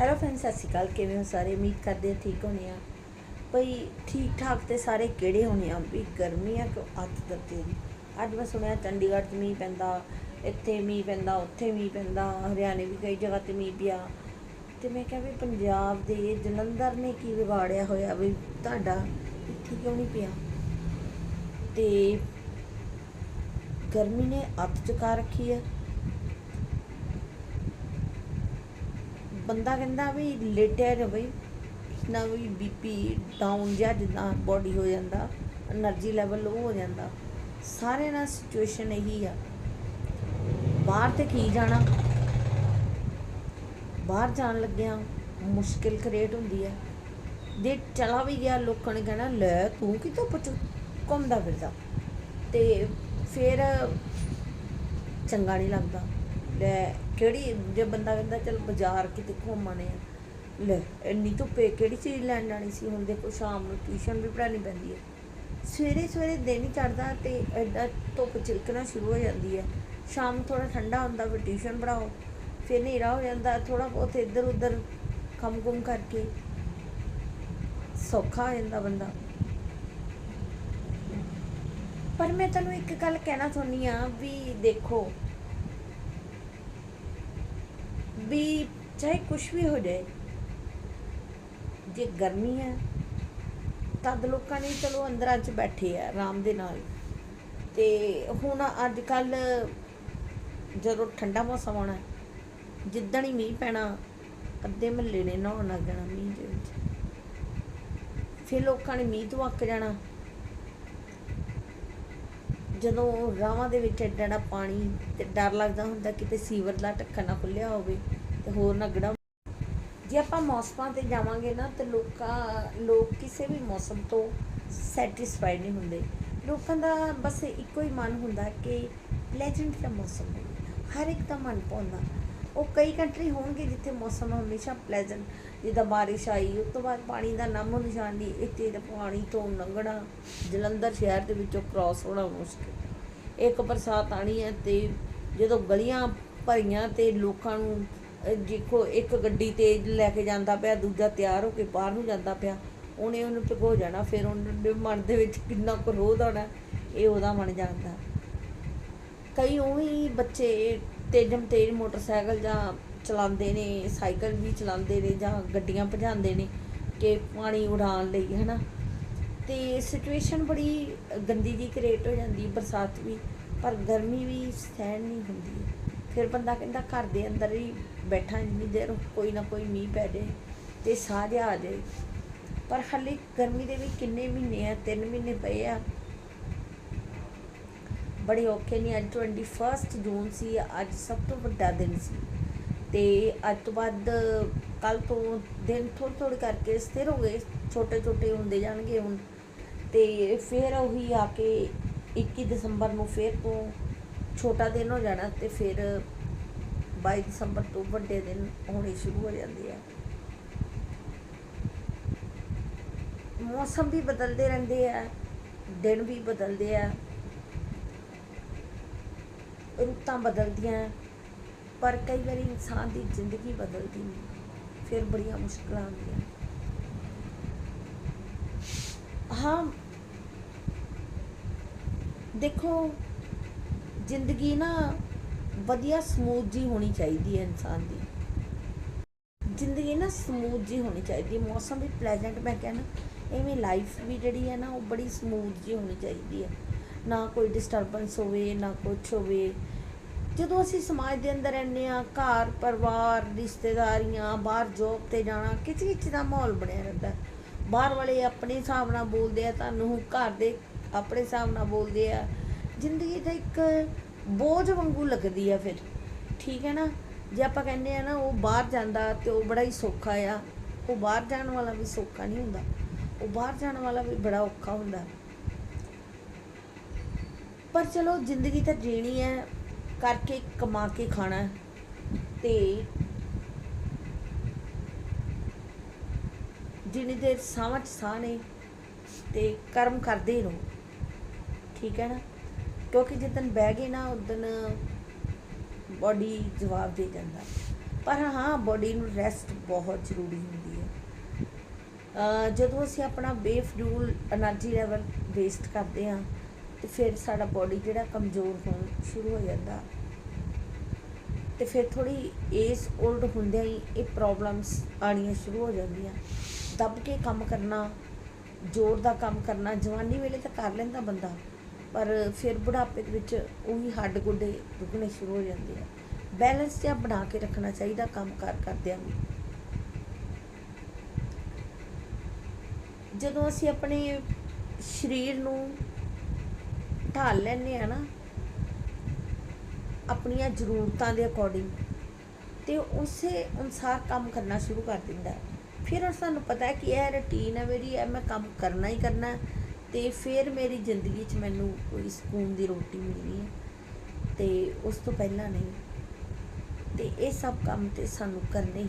Hello friends ਸਤਿ ਸ਼੍ਰੀ ਅਕਾਲ। ਕਿਵੇਂ ਹੋ ਸਾਰੇ? ਉਮੀਦ ਕਰਦੇ ਹਾਂ ਠੀਕ ਹੋਣੇ ਆ। ਭਈ ਠੀਕ ਠਾਕ ਤੇ ਸਾਰੇ ਕਿਹੜੇ ਹੋਣੇ ਆ? ਵੀ ਗਰਮੀ ਆ ਕਿ ਅੱਤ ਦੱਤੇ ਦੀ ਅੱਜ ਮੈਂ ਸੁਣਿਆ ਚੰਡੀਗੜ੍ਹ 'ਚ ਮੀਂਹ ਪੈਂਦਾ, ਇੱਥੇ ਮੀਂਹ ਪੈਂਦਾ, ਉੱਥੇ ਮੀਂਹ ਪੈਂਦਾ, ਹਰਿਆਣੇ ਵੀ ਕਈ ਜਗ੍ਹਾ ਤੇ ਮੀਂਹ ਪਿਆ। ਤੇ ਮੈਂ ਕਿਹਾ ਵੀ ਪੰਜਾਬ ਦੇ ਜਲੰਧਰ ਨੇ ਕੀ ਵਿਗਾੜਿਆ ਹੋਇਆ? ਵੀ ਤੁਹਾਡਾ ਇੱਥੇ ਕਿਉਂ ਨਹੀਂ ਪਿਆ? ਤੇ ਗਰਮੀ ਨੇ ਅੱਤ ਚੁਕਾ ਰੱਖੀ ਹੈ ਬੰਦਾ ਕਹਿੰਦਾ ਵੀ ਲੇਟਿਆ ਜਾ ਬਈ ਨਾ ਵੀ ਬੀਪੀ ਡਾਊਨ ਜਾਂ ਜਿੱਦਾਂ ਬੋਡੀ ਹੋ ਜਾਂਦਾ એનર્ਜੀ ਲੈਵਲ ਲੋ ਹੋ ਜਾਂਦਾ। ਸਾਰੇ ਨਾਲ ਸਿਚੁਏਸ਼ਨ ਇਹੀ ਆ। ਬਾਹਰ ਤੇ ਕੀ ਜਾਣਾ? ਬਾਹਰ ਜਾਣ ਲੱਗਿਆ ਮੁਸ਼ਕਿਲ ਕ੍ਰੀਏਟ ਹੁੰਦੀ ਹੈ ਦੇ ਚਲਾ ਵੀ ਗਿਆ, ਲੋਕਾਂ ਨੇ ਕਹਿਣਾ, ਲੈ ਤੂੰ ਕਿਤੋਂ ਪਚ ਘੁੰਮਦਾ ਫਿਰਦਾ। ਤੇ ਫਿਰ ਚੰਗਾ ਨਹੀਂ ਲੱਗਦਾ। ਲੈ, ਕਿਹੜੀ, ਜੇ ਬੰਦਾ ਕਹਿੰਦਾ ਚਲ ਬਾਜ਼ਾਰ ਕਿਤੇ ਘੁੰਮਣੇ ਆ, ਲੈ, ਇੰਨੀ ਧੁੱਪੇ ਕਿਹੜੀ ਚੀਜ਼ ਲੈਣ ਜਾਣੀ ਸੀ? ਹੁਣ ਦੇਖੋ ਸ਼ਾਮ ਨੂੰ ਟਿਊਸ਼ਨ ਵੀ ਪੜ੍ਹਾਉਣੀ ਪੈਂਦੀ ਹੈ ਸਵੇਰੇ ਸਵੇਰੇ ਦਿਨ ਹੀ ਚੜਦਾ ਤੇ ਐਡਾ ਧੁੱਪ ਚਿਲਕਣਾ ਸ਼ੁਰੂ ਹੋ ਜਾਂਦੀ ਹੈ ਸ਼ਾਮ ਥੋੜਾ ਠੰਡਾ ਹੁੰਦਾ, ਫਿਰ ਟਿਊਸ਼ਨ ਪੜਾਓ ਫਿਰ ਹਨੇਰਾ ਹੋ ਜਾਂਦਾ ਥੋੜਾ ਬਹੁਤ ਇੱਧਰ ਉੱਧਰ ਕੰਮ ਕੁਮ ਕਰਕੇ ਸੌਖਾ ਹੋ ਜਾਂਦਾ ਬੰਦਾ। ਪਰ ਮੈਂ ਤੁਹਾਨੂੰ ਇੱਕ ਗੱਲ ਕਹਿਣਾ ਚਾਹੁੰਦੀ ਆ ਵੀ ਦੇਖੋ ਵੀ ਚਾਹੇ ਕੁਝ ਵੀ ਹੋ ਜਾਏ, ਜੇ ਗਰਮੀ ਹੈ, ਤਦ ਲੋਕਾਂ ਨੇ ਚਲੋ ਅੰਦਰਾਂ 'ਚ ਬੈਠੇ ਆ, ਆਰਾਮ ਦੇ ਨਾਲ। ਤੇ ਹੁਣ ਅੱਜ ਕੱਲ ਜਦੋਂ ਠੰਡਾ ਮੌਸਮ ਆਉਣਾ, ਜਿੱਦਣ ਹੀ ਮੀਂਹ ਪੈਣਾ, ਅੱਧੇ ਮਹੱਲੇ ਨੇ ਨਹਾਉਣ ਲੱਗ ਜਾਣਾ ਮੀਂਹ ਦੇ ਵਿੱਚ। ਫਿਰ ਲੋਕਾਂ ਨੇ ਮੀਂਹ ਤੋਂ ਅੱਕ ਜਾਣਾ। ਜਦੋਂ ਰਾਵਾਂ ਦੇ ਵਿੱਚ ਐਡਾ ਐਡਾ ਪਾਣੀ ਤੇ ਡਰ ਲੱਗਦਾ ਹੁੰਦਾ ਕਿਤੇ ਸੀਵਰ ਦਾ ਢੱਕਣ ਨਾ ਖੁੱਲਿਆ ਹੋਵੇ। ਹੋਰ ਨਾ ਗੜਾ ਜੇ ਆਪਾਂ ਮੌਸਮਾਂ ਤੇ ਜਾਵਾਂਗੇ ਨਾ ਤੇ ਲੋਕਾਂ, ਲੋਕ ਕਿਸੇ ਵੀ ਮੌਸਮ ਤੋਂ ਸੈਟੀਸਫਾਈਡ ਨਹੀਂ ਹੁੰਦੇ। ਲੋਕਾਂ ਦਾ ਬਸ ਇੱਕੋ ਹੀ ਮਨ ਹੁੰਦਾ ਕਿ ਪਲੇਜੈਂਟ ਦਾ ਮੌਸਮ ਹਰ ਇੱਕ ਦਾ ਮਨ ਪਾਉਂਦਾ ਉਹ ਕਈ ਕੰਟਰੀ ਹੋਣਗੇ ਜਿੱਥੇ ਮੌਸਮ ਹਮੇਸ਼ਾ ਪਲੇਜੈਂਟ ਜਿੱਦਾਂ ਬਾਰਿਸ਼ ਆਈ, ਉਸ ਤੋਂ ਬਾਅਦ ਪਾਣੀ ਦਾ ਨਾਮੋ ਨਿਸ਼ਾਨ ਨਹੀਂ ਇੱਥੇ ਤਾਂ ਪਾਣੀ ਤੋਂ ਲੰਘਣਾ, ਜਲੰਧਰ ਸ਼ਹਿਰ ਦੇ ਵਿੱਚੋਂ ਕ੍ਰਾਸ ਹੋਣਾ ਮੁਸ਼ਕਿਲ। ਇੱਕ ਬਰਸਾਤ ਆਣੀ ਹੈ ਤੇ ਜਦੋਂ ਗਲੀਆਂ ਭਰੀਆਂ ਤੇ ਲੋਕਾਂ ਨੂੰ ਦੇਖੋ, ਇੱਕ ਗੱਡੀ ਤੇ ਲੈ ਕੇ ਜਾਂਦਾ ਪਿਆ, ਦੂਜਾ ਤਿਆਰ ਹੋ ਕੇ ਬਾਹਰ ਨੂੰ ਜਾਂਦਾ ਪਿਆ। ਉਹਨੇ ਉਹਨੂੰ ਭਗੋ ਜਾਣਾ, ਫਿਰ ਉਹਦੇ ਮਨ ਦੇ ਵਿੱਚ ਕਿੰਨਾ ਕਰੋਧ ਆਉਣਾ ਇਹ ਉਹਦਾ ਮਨ ਜਾਣਦਾ। ਕਈ ਉਹੀ ਬੱਚੇ ਤੇਜ਼ਮ ਤੇਜ਼ ਮੋਟਰਸਾਈਕਲ ਜਾਂ ਚਲਾਉਂਦੇ ਨੇ, ਸਾਈਕਲ ਵੀ ਚਲਾਉਂਦੇ ਨੇ ਜਾਂ ਗੱਡੀਆਂ ਭਜਾਉਂਦੇ ਨੇ ਕਿ ਪਾਣੀ ਉਡਾਉਣ ਲਈ, ਹਨਾ? ਤੇ ਸਿਚੁਏਸ਼ਨ ਬੜੀ ਗੰਦੀ ਜੀ ਕ੍ਰੀਏਟ ਹੋ ਜਾਂਦੀ, ਬਰਸਾਤ ਵੀ, ਪਰ ਗਰਮੀ ਵੀ ਸਹਿਣ ਨਹੀਂ ਹੁੰਦੀ। ਫਿਰ ਬੰਦਾ ਕਹਿੰਦਾ ਘਰ ਦੇ ਅੰਦਰ ਹੀ ਬੈਠਾ, ਇੰਨੀ ਦੇਰ ਕੋਈ ਨਾ ਕੋਈ ਮੀਂਹ ਪੈ ਜਾਏ ਤੇ ਸਾਹ ਜਿਹਾ ਆ ਜਾਏ ਪਰ ਹਾਲੇ ਗਰਮੀ ਦੇ ਵੀ ਕਿੰਨੇ ਮਹੀਨੇ ਆ 3 ਮਹੀਨੇ ਪਏ ਆ। ਬੜੇ ਔਖੇ ਨੇ, ਅੱਜ 21 ਜੂਨ ਸੀ, ਅੱਜ ਸਭ ਤੋਂ ਵੱਡਾ ਦਿਨ ਸੀ। ਤੇ ਅੱਜ ਤੋਂ ਬਾਅਦ ਕੱਲ ਤੋਂ ਦਿਨ ਥੋੜ੍ਹੇ ਥੋੜ੍ਹੇ ਕਰਕੇ ਸਥਿਰ ਹੋ ਗਏ ਛੋਟੇ ਛੋਟੇ ਹੁੰਦੇ ਜਾਣਗੇ ਹੁਣ। ਤੇ ਫਿਰ ਉਹੀ ਆ ਕੇ 21 ਦਸੰਬਰ ਨੂੰ ਫਿਰ ਤੋਂ ਛੋਟਾ ਦਿਨ ਹੋ ਜਾਣਾ ਤੇ ਫਿਰ 22 ਦਸੰਬਰ ਤੋਂ ਵੱਡੇ ਦਿਨ ਹੋਣੇ ਸ਼ੁਰੂ ਹੋ ਜਾਂਦੇ ਆ। ਮੌਸਮ ਵੀ ਬਦਲਦੇ ਰਹਿੰਦੇ ਆ, ਦਿਨ ਵੀ ਬਦਲਦੇ ਆ। ਰੁੱਤਾਂ ਬਦਲਦੀਆਂ, ਪਰ ਕਈ ਵਾਰੀ ਇਨਸਾਨ ਦੀ ਜ਼ਿੰਦਗੀ ਬਦਲਦੀ ਨਹੀਂ, ਫਿਰ ਬੜੀਆਂ ਮੁਸ਼ਕਲਾਂ ਆਉਂਦੀਆਂ। ਹਾਂ, ਦੇਖੋ ਜ਼ਿੰਦਗੀ ਨਾ ਵਧੀਆ ਸਮੂਥ ਜੀ ਹੋਣੀ ਚਾਹੀਦੀ ਹੈ ਇਨਸਾਨ ਦੀ। ਜ਼ਿੰਦਗੀ ਨਾ ਸਮੂਥ ਜੀ ਹੋਣੀ ਚਾਹੀਦੀ ਮੌਸਮ ਵੀ ਪਲੇਜੈਂਟ ਮੈਂ ਕਹਿੰਦਾ ਐਵੇਂ ਲਾਈਫ ਵੀ ਜਿਹੜੀ ਹੈ ਨਾ, ਉਹ ਬੜੀ ਸਮੂਥ ਜੀ ਹੋਣੀ ਚਾਹੀਦੀ ਹੈ। ਨਾ ਕੋਈ ਡਿਸਟਰਬੈਂਸ ਹੋਵੇ, ਨਾ ਕੁਛ ਹੋਵੇ। ਜਦੋਂ ਅਸੀਂ ਸਮਾਜ ਦੇ ਅੰਦਰ ਰਹਿੰਦੇ ਆ ਘਰ, ਪਰਿਵਾਰ, ਰਿਸ਼ਤੇਦਾਰੀਆਂ, ਬਾਹਰ ਜੋਬ ਤੇ ਜਾਣਾ ਕਿਚ ਕਿਚ ਦਾ ਮਾਹੌਲ ਬਣਿਆ ਰਹਿੰਦਾ ਬਾਹਰ ਵਾਲੇ ਆਪਣੇ ਹਿਸਾਬ ਨਾਲ ਬੋਲਦੇ ਆ, ਤੁਹਾਨੂੰ ਘਰ ਦੇ ਆਪਣੇ ਹਿਸਾਬ ਨਾਲ ਬੋਲਦੇ ਆ ਜ਼ਿੰਦਗੀ ਤਾਂ ਇੱਕ ਬੋਝ ਵਾਂਗੂ ਲੱਗਦੀ ਆ ਫਿਰ। ਠੀਕ ਹੈ ਨਾ? ਜੇ ਆਪਾਂ ਕਹਿੰਦੇ ਆ ਨਾ, ਉਹ ਬਾਹਰ ਜਾਂਦਾ ਤੇ ਉਹ ਬੜਾ ਹੀ ਸੌਖਾ ਆ। ਉਹ ਬਾਹਰ ਜਾਣ ਵਾਲਾ ਵੀ ਸੌਖਾ ਨਹੀਂ ਹੁੰਦਾ। ਉਹ ਬਾਹਰ ਜਾਣ ਵਾਲਾ ਵੀ ਬੜਾ ਔਖਾ ਹੁੰਦਾ। ਪਰ ਚਲੋ, ਜ਼ਿੰਦਗੀ ਤਾਂ ਜੀਣੀ ਹੈ ਕਰਕੇ ਕਮਾ ਕੇ ਖਾਣਾ। ਹੈ। ਤੇ ਜਿੰਨੀ ਦੇਰ ਸਾਹਾਂ 'ਚ ਸਾਹ ਨੇ, ਤੇ ਕਰਮ ਕਰਦੇ ਹੀ ਰਹੋ। ਠੀਕ ਹੈ ਨਾ? ਕਿਉਂਕਿ ਜਿੱਦਨ ਬਹਿ ਗਏ ਨਾ ਉਦਨ ਬਾਡੀ ਜਵਾਬ ਦੇ ਜਾਂਦਾ। ਪਰ ਹਾਂ ਬਾਡੀ ਨੂੰ ਰੈਸਟ ਬਹੁਤ ਜ਼ਰੂਰੀ ਹੁੰਦੀ ਹੈ। ਜਦੋਂ ਅਸੀਂ ਆਪਣਾ ਬੇਫਜ਼ੂਲ એનર્ਜੀ ਲੈਵਲ ਵੇਸਟ ਕਰਦੇ ਆ ਤੇ ਫਿਰ ਸਾਡਾ ਬਾਡੀ ਜਿਹੜਾ ਕਮਜ਼ੋਰ ਹੋਣ ਸ਼ੁਰੂ ਹੋ ਜਾਂਦਾ। ਤੇ ਫਿਰ ਥੋੜੀ ਏਜ 올ਡ ਹੁੰਦਿਆਂ ਹੀ ਇਹ ਪ੍ਰੋਬਲਮਸ ਆਣੀਆਂ ਸ਼ੁਰੂ ਹੋ ਜਾਂਦੀਆਂ। ਦੱਬ ਕੇ ਕੰਮ ਕਰਨਾ, ਜ਼ੋਰ ਦਾ ਕੰਮ ਕਰਨਾ, ਜਵਾਨੀ ਵੇਲੇ ਤਾਂ ਕਰ ਲੈਂਦਾ ਬੰਦਾ। ਪਰ ਫਿਰ ਬੁਢਾਪੇ ਦੇ ਵਿੱਚ ਉਹੀ ਹੱਡ ਗੋਡੇ ਦੁਖਣੇ ਸ਼ੁਰੂ ਹੋ ਜਾਂਦੇ ਆ। ਬੈਲੈਂਸ ਜਿਹਾ ਬਣਾ ਕੇ ਰੱਖਣਾ ਚਾਹੀਦਾ ਕੰਮ ਕਾਰ ਕਰਦਿਆਂ ਵੀ। ਜਦੋਂ ਅਸੀਂ ਆਪਣੇ ਸਰੀਰ ਨੂੰ ਢਾਲ ਲੈਂਦੇ ਆ ਨਾ, ਆਪਣੀਆਂ ਜ਼ਰੂਰਤਾਂ ਦੇ ਅਕੋਰਡਿੰਗ ਤੇ ਉਸੇ ਅਨੁਸਾਰ ਕੰਮ ਕਰਨਾ ਸ਼ੁਰੂ ਕਰ ਦਿੰਦਾ। ਫਿਰ ਉਹ ਸਾਨੂੰ ਪਤਾ ਹੈ ਕਿ ਇਹ ਰੁਟੀਨ ਹੈ ਮੇਰੀ, ਇਹ ਮੈਂ ਕੰਮ ਕਰਨਾ ਹੀ ਕਰਨਾ ਹੈ। ਤੇ ਫਿਰ ਮੇਰੀ ਜ਼ਿੰਦਗੀ 'ਚ ਮੈਨੂੰ ਕੋਈ ਸਕੂਨ ਦੀ ਰੋਟੀ ਮਿਲਣੀ ਹੈ ਤੇ ਉਸ ਤੋਂ ਪਹਿਲਾਂ ਨਹੀਂ। ਤੇ ਇਹ ਸਭ ਕੰਮ ਤੇ ਸਾਨੂੰ ਕਰਨੇ ਹੀ